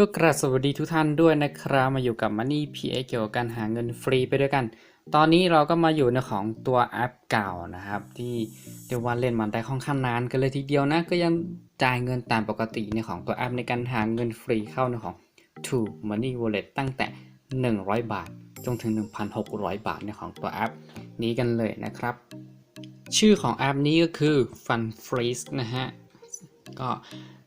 ก็กราบสวัสดีทุกท่านด้วยนะครับมาอยู่กับ Money PA เกี่ยวกับการหาเงินฟรีไปด้วยกัน ตอนนี้เราก็มาอยู่ในของตัวแอปเก่านะครับ ที่เรียกว่าเล่นมันได้ค่อนข้างนานกันเลยทีเดียวนะ ก็ยังจ่ายเงินตามปกติในของตัวแอปในการหาเงินฟรีเข้าในของ To Money Wallet ตั้งแต่ 100 บาท จนถึง 1,600 บาทในของตัวแอป นี้กันเลยนะครับ ชื่อของแอปนี้ก็คือ Fun Freeze นะฮะก็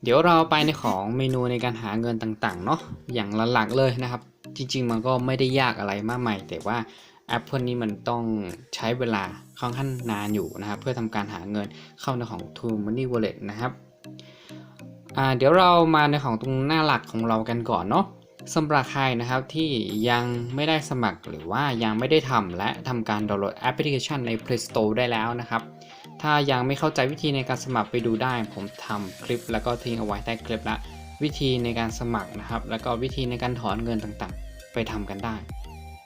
เดี๋ยวเราไปในของเมนูในการหาเงินต่างๆเนาะอย่างหลักๆเลยนะครับ จริง ๆ มันก็ไม่ได้ยากอะไรมากมายแต่ว่าแอปพวกนี้มันต้องใช้เวลาค่อนข้างนานอยู่นะครับ เพื่อทำการหาเงินเข้าในของ True Money Wallet นะครับเดี๋ยวเรามาในของตรงหน้าหลักของเรากันก่อนเนาะสำหรับใครนะครับที่ยังไม่ได้สมัครหรือว่ายังไม่ได้ทำและทำการดาวน์โหลดแอปพลิเคชันใน Play Store ได้แล้วนะครับ ถ้ายังไม่เข้าใจวิธีในการสมัครไปดูได้ ผมทำคลิปแล้วก็ทิ้งเอาไว้ใต้คลิปละ วิธีในการสมัครนะครับ แล้วก็วิธีในการถอนเงินต่างๆ ไปทำกันได้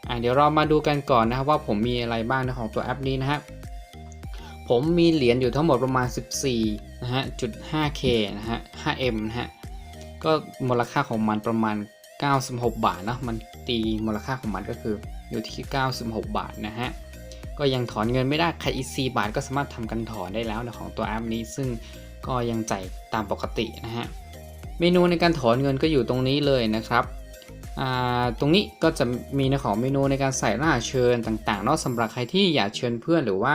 อะเดี๋ยวเรามาดูกันก่อนนะครับว่าผมมีอะไรบ้างในของตัวแอปนี้นะฮะผมมีเหรียญอยู่ทั้งหมดประมาณ 14นะฮะจุด 5k นะฮะ 5m นะฮะ ก็มูลค่าของมันประมาณ 96 บาทนะมันตีมูลค่าของมันก็คืออยู่ที่ 96 บาทนะฮะ ก็ยังถอนเงินไม่ได้ใครอีซีบาทก็สามารถทำกันถอนได้แล้วนะของตัวแอปนี้ซึ่งก็ยังจ่ายตามปกตินะฮะเมนูในการถอนเงินก็อยู่ตรงนี้เลยนะครับตรงนี้ก็จะมีในของเมนูในการใส่รหัสเชิญต่างๆเนาะสำหรับใครที่อยากเชิญเพื่อนหรือว่า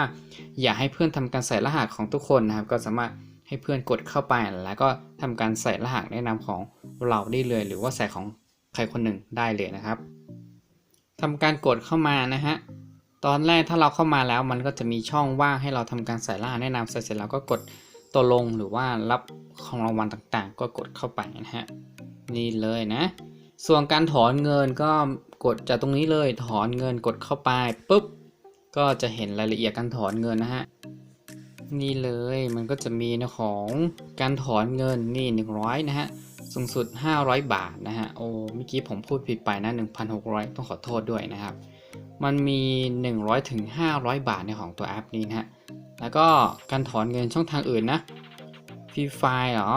อยากให้เพื่อนทำการใส่รหัสของทุกคนนะครับ ก็สามารถให้เพื่อนกดเข้าไปแล้วก็ทำการใส่รหัสแนะนำของเราได้เลย หรือว่าใส่ของใครคนหนึ่งได้เลยนะครับทำการกดเข้ามานะฮะ ตอนแรกถ้าเราเข้ามาแล้วมันก็จะมีช่องว่างให้เราทำการใส่รหัสแนะนำเสร็จแล้วก็กดตัวลงหรือว่ารับของรางวัลต่างๆ ก็กดเข้าไปนะฮะนี่เลยนะ ส่วนการถอนเงินก็กดจากตรงนี้เลยถอนเงินกดเข้าไปปุ๊บก็จะเห็นรายละเอียดการถอนเงินนะฮะนี่เลยมันก็จะมีนะของการถอนเงินนี่ 100 นะฮะสูงสุด 500 บาทนะฮะโอ้เมื่อกี้ผมพูดผิดไปนะ 1,600 ต้องขอโทษด้วยนะครับ มันมี 100ถึง500 บาทในของตัวแอปนี้นะฮะ แล้วก็การถอนเงินช่องทางอื่นนะฟรีไฟเหรอ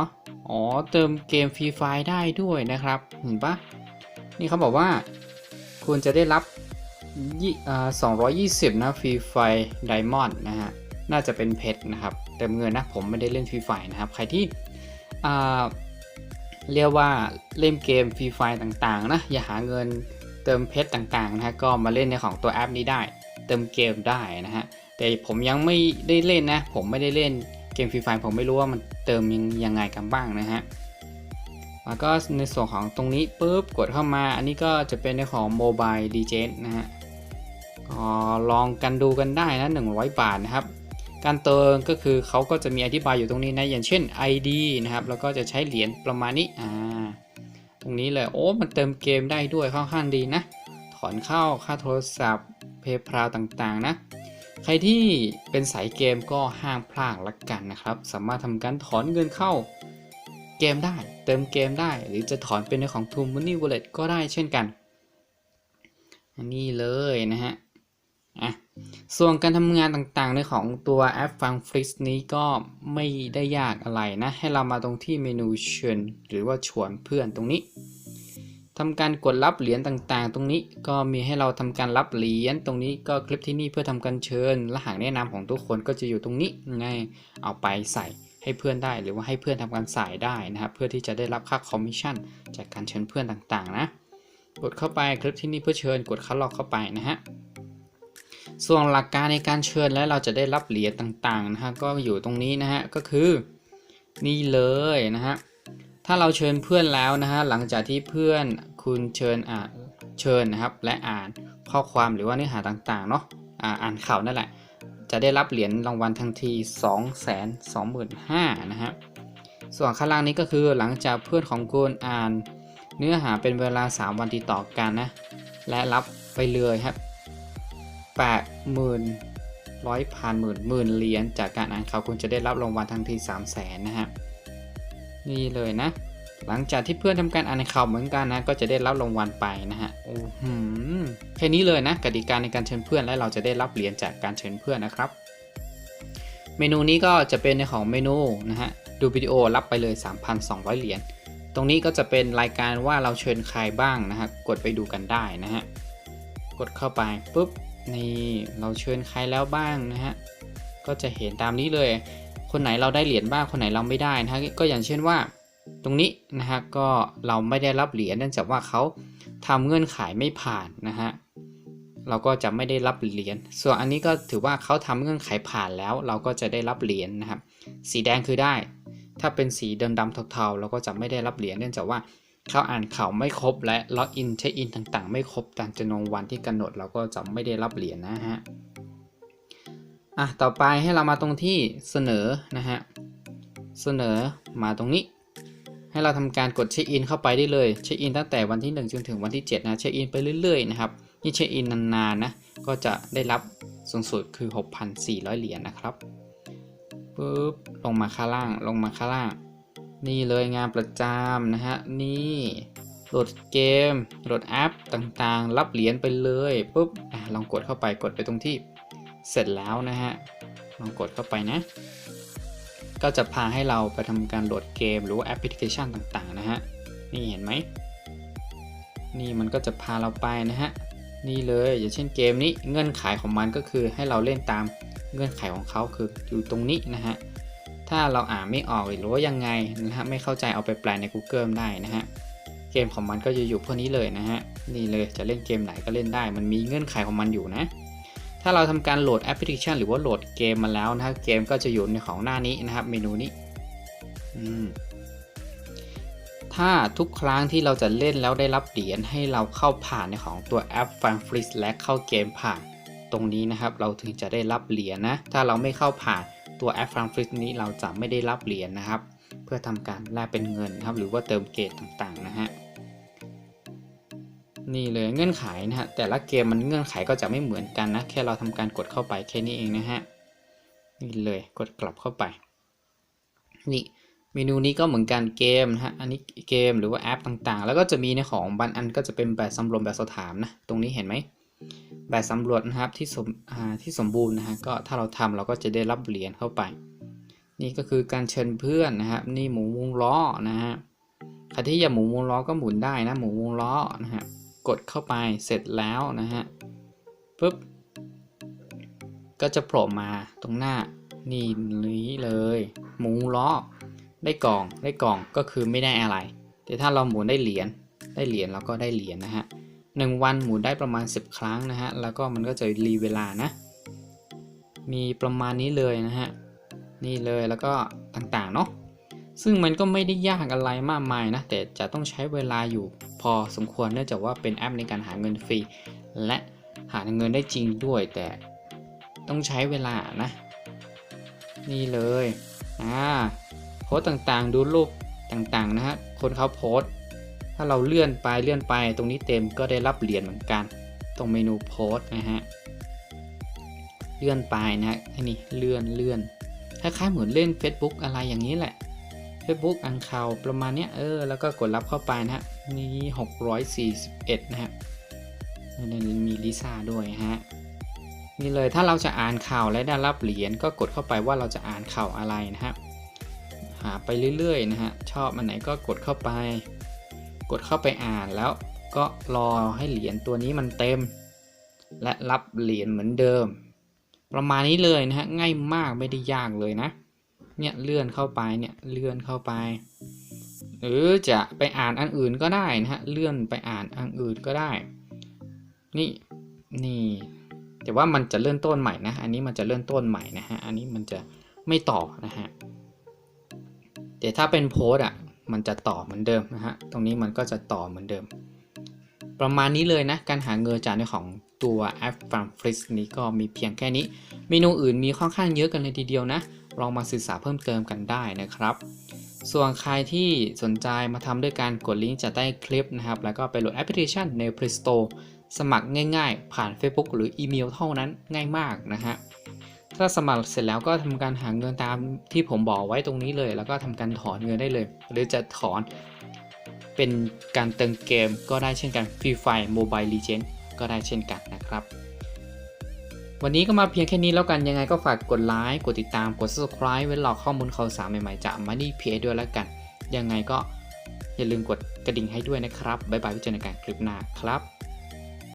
อ๋อ เติมเกมฟรีไฟได้ด้วยนะครับ เห็นปะนี่เขาบอกว่า คุณจะได้รับ220 นะฟรีไฟไดมอนด์นะฮะ น่าจะเป็นเพชรนะครับ เติมเงินนะ ผมไม่ได้เล่นฟรีไฟนะครับ ใครที่เรียกว่าเล่นเกมฟรีไฟต่างๆนะ อย่าหาเงิน เติมเพชรต่างๆนะฮะก็มาเล่นในของตัวแอปนี้ได้ เติมเกมได้นะฮะแต่ผมยังไม่ได้เล่นนะ ผมไม่ได้เล่นเกมฟรีไฟผมไม่รู้ว่ามันเติมยังไงกันบ้างนะฮะแล้วก็ในส่วนของตรงนี้ปุ๊บกดเข้ามา อันนี้ก็จะเป็นในของโมบายดีเจนะฮะก็ลองกันดูกันได้นะ 100 บาทนะครับ การเติมก็คือเขาก็จะมีอธิบายอยู่ตรงนี้นะ อย่างเช่น ID นะครับ แล้วก็จะใช้เหรียญประมาณนี้อ่า ตรงนี้เลยโอ้มันเติมเกมได้ด้วยค่อนข้างดีนะ ถอนเข้าค่าโทรศัพท์เพย์พาวต่างๆ นะ ใครที่เป็นสายเกมก็ห้ามพลาดละกันนะครับ สามารถทำการถอนเงินเข้าเกมได้ เติมเกมได้ หรือจะถอนเป็นในของ True Money Wallet ก็ได้เช่นกัน อันนี้เลยนะฮะ อะส่วนการทำงานต่างๆในของตัวแอปฟังฟลิสนี้ก็ไม่ได้ยากอะไรนะ ให้เรามาตรงที่เมนูเชิญหรือว่าชวนเพื่อนตรงนี้ทำการกดรับเหรียญต่างๆ ตรงนี้ก็มีให้เราทำการรับเหรียญตรงนี้ก็คลิปที่นี่เพื่อทำการเชิญรหัสแนะนำของทุกคนก็จะอยู่ตรงนี้ไงเอาไปใส่ให้เพื่อนได้หรือว่าให้เพื่อนทำการใส่ได้นะครับเพื่อที่จะได้รับค่าคอมมิชชั่นจากการเชิญเพื่อนต่างๆนะ กดเข้าไปคลิปที่นี่เพื่อเชิญกดคัดลอกเข้าไปนะฮะ ส่วนหลักการในการเชิญและเราจะได้รับเหรียญต่างๆนะฮะก็อยู่ตรงนี้นะฮะก็คือนี่เลยนะฮะถ้าเราเชิญเพื่อนแล้วนะฮะหลังจากที่เพื่อนคุณเชิญอ่านเชิญนะครับและอ่านข้อความหรือว่าเนื้อหาต่างๆเนาะอ่าอ่านข่าวนั่นแหละ จะได้รับเหรียญรางวัลทันที 2 2 5 0 0 0นะฮะส่วนข้างล่างนี้ก็คือหลังจากเพื่อนของคุณอ่าน เนื้อหาเป็นเวลา 3 วันติดต่อกันนะและรับไปเลยครับ แปดหมื่นร้อยพันหมื่นหมื่นเหรียญจากการอ่านข่าวคุณจะได้รับรางวัลทันทีสามแสนนะฮะนี่เลยนะ หลังจากที่เพื่อนทำการอ่านข่าวเหมือนกันนะ ก็จะได้รับรางวัลไปนะฮะโอ้โหแค่นี้เลยนะกติกาในการเชิญเพื่อนและเราจะได้รับเหรียญจากการเชิญเพื่อนนะครับ เมนูนี้ก็จะเป็นในของเมนูนะฮะดูวิดีโอรับไปเลย 3,200 เหรียญตรงนี้ก็จะเป็นรายการว่าเราเชิญใครบ้างนะฮะกดไปดูกันได้นะฮะกดเข้าไปปุ๊บ นี่เราเชิญใครแล้วบ้างนะฮะ ก็จะเห็นตามนี้เลย คนไหนเราได้เหรียญบ้างคนไหนเราไม่ได้นะฮะก็อย่างเช่นว่า ตรงนี้นะฮะก็เราไม่ได้รับเหรียญเนื่องจากว่าเขาทำเงื่อนไขไม่ผ่านนะฮะเราก็จะไม่ได้รับเหรียญ ส่วนอันนี้ก็ถือว่าเขาทำเงื่อนไขผ่านแล้ว เราก็จะได้รับเหรียญนะครับ สีแดงคือได้ ถ้าเป็นสีดำดำๆเทาๆเราก็จะไม่ได้รับเหรียญเนื่องจากว่า เขาอ่านข่าวไม่ครบและล็อกอินเช็คอินต่างๆ ไม่ครบตามจำนวนวันที่กำหนดเราก็จะไม่ได้รับเหรียญนะฮะอะต่อไปให้เรามาตรงที่เสนอนะฮะเสนอมาตรงนี้ ให้เราทำการกดเช็คอินเข้าไปได้เลยเช็คอินตั้งแต่วันที่1จนถึงวันที่7นะเช็คอินไปเรื่อยๆนะครับนี่เช็คอินนานๆนะก็จะได้รับสูงสุดคือ 6,400 เหรียญนะครับปุ๊บลงมาข้างล่างลงมาข้างล่าง นี่เลยงานประจำนะฮะ นี่โหลดเกมโหลดแอปต่างๆ รับเหรียญไปเลยปุ๊บอลองกดเข้าไปกดไปตรงที่เสร็จแล้วนะฮะ ลองกดเข้าไปนะ ก็จะพาให้เราไปทำการโหลดเกมหรือว่าแอปพลิเคชันต่างๆนะฮะ นี่เห็นไหม นี่มันก็จะพาเราไปนะฮะ นี่เลยอย่างเช่นเกมนี้เงื่อนไขของมันก็คือให้เราเล่นตามเงื่อนไขของเขาคืออยู่ตรงนี้นะฮะ ถ้าเราอ่านไม่ออกหรือว่ายังไงนะฮะไม่เข้าใจเอาไปแปลใน Google ได้นะฮะเกมของมันก็จะอยู่พวกนี้เลยนะฮะนี่เลยจะเล่นเกมไหนก็เล่นได้ มันมีเงื่อนไขของมันอยู่นะ ถ้าเราทำการโหลดแอปพลิเคชันหรือว่าโหลดเกมมาแล้วนะฮะเกมก็จะอยู่ในของหน้านี้นะครับ เมนูนี้อืมถ้าทุกครั้งที่เราจะเล่นแล้วได้รับเหรียญให้เราเข้าผ่านในของตัวแอป f u n f r e e และเข้าเกมผ่าน ตรงนี้นะครับ เราถึงจะได้รับเหรียญนะ ถ้าเราไม่เข้าผ่าน ตัวแอป f u n f r e e นี้เราจะไม่ได้รับเหรียญนะครับ เพื่อทำการแลกเป็นเงินครับ หรือว่าเติมเกรดต่างๆนะฮะนี่เลยเงื่อนไขนะฮะแต่ละเกมมันเงื่อนไขก็จะไม่เหมือนกันนะแค่เราทำการกดเข้าไปแค่นี้เองนะฮะนี่เลยกดกลับเข้าไปนี่เมนูนี้ก็เหมือนกันเกมนะฮะ อันนี้เกมหรือว่าแอปต่างๆ แล้วก็จะมีในของบางอันก็จะเป็นแบบสำรวจแบบสอบถามนะ ตรงนี้เห็นไหม แบบสำรวจนะครับที่สมที่สมบูรณ์นะฮะก็ถ้าเราทำเราก็จะได้รับเหรียญเข้าไป นี่ก็คือการเชิญเพื่อนนะครับนี่หมูวงล้อนะฮะใครที่อยากหมูวงล้อก็หมุนได้นะหมูวงล้อนะฮะกดเข้าไปเสร็จแล้วนะฮะปุ๊บก็จะโผล่มาตรงหน้านี่นี้เลย หมูล้อได้กล่องได้กล่องก็คือไม่ได้อะไร แต่ถ้าเราหมุนได้เหรียญได้เหรียญเราก็ได้เหรียญนะฮะ หนึ่งวันหมุนได้ประมาณ 10 ครั้งนะฮะ แล้วก็มันก็จะรีเวลานะ มีประมาณนี้เลยนะฮะ นี่เลยแล้วก็ต่างๆเนาะ ซึ่งมันก็ไม่ได้ยากอะไรมากมายนะ แต่จะต้องใช้เวลาอยู่พอสมควรเนื่องจากว่าเป็นแอปในการหาเงินฟรี และหาเงินได้จริงด้วย แต่ต้องใช้เวลานะ นี่เลย อ่าโพสต์ต่างๆ ดูรูปต่างๆนะฮะ คนเขาโพสต์ ถ้าเราเลื่อนไปเลื่อนไปตรงนี้เต็มก็ได้รับเหรียญเหมือนกัน ตรงเมนูโพสนะฮะเลื่อนไปนะฮะนี่เลื่อนเลื่อนคล้ายๆเหมือนเล่น Facebook อะไรอย่างนี้แหละ Facebook อันข่าวประมาณเนี้ยเออแล้วก็กดรับเข้าไปนะฮะนี่641 นะฮะนี่มีลิซ่าด้วยฮะนี่เลยถ้าเราจะอ่านข่าวและได้รับเหรียญก็กดเข้าไปว่าเราจะอ่านข่าวอะไรนะฮะหาไปเรื่อยๆนะฮะชอบอันไหนก็กดเข้าไป ดเข้าไปอ่านแล้วก็รอให้เหรียญตัวนี้มันเต็ม และรับเหรียญเหมือนเดิม ประมาณนี้เลยนะฮะง่ายมากไม่ได้ยากเลยนะ เนี่ยเลื่อนเข้าไปเนี่ยเลื่อนเข้าไป หรือจะไปอ่านอันอื่นก็ได้นะฮะเลื่อนไปอ่านอันอื่นก็ได้ นี่นี่แต่ว่ามันจะเลื่อนต้นใหม่นะ อันนี้มันจะเลื่อนต้นใหม่นะฮะ อันนี้มันจะไม่ต่อนะฮะ แต่ถ้าเป็นโพสอะ มันจะต่อเหมือนเดิมนะฮะ ตรงนี้มันก็จะต่อเหมือนเดิม ประมาณนี้เลยนะ การหาเงินจากในของตัวแอป f a r m f r i s นี้ก็มีเพียงแค่นี้ เมนูอื่นมีค่อนข้างเยอะกันเลยทีเดียวนะ ลองมาศึกษาเพิ่มเติมกันได้นะครับ ส่วนใครที่สนใจมาทำด้วยการกดลิงก์จากใต้คลิปนะครับ แล้วก็ไปโหลดแอปพลิเคชันใน Play Store สมัครง่ายๆ ผ่าน Facebook หรืออีเมลเท่านั้นง่ายมากนะฮะ ถ้าสมัครเสร็จแล้วก็ทำการหาเงินตามที่ผมบอกไว้ตรงนี้เลย แล้วก็ทำการถอนเงินได้เลย หรือจะถอนเป็นการเติมเกมก็ได้เช่นกัน Free Fire Mobile Legend ก็ได้เช่นกันนะครับวันนี้ก็มาเพียงแค่นี้แล้วกันยังไงก็ฝากกดไลค์กดติดตามกด subscribe ไว้รอข้อมูลข่าวสารใหม่ๆจาก Money PA ด้วยแล้วกัน ยังไงก็อย่าลืมกดกระดิ่งให้ด้วยนะครับบ๊ายบายไว้เจอกันคลิปหน้าครับ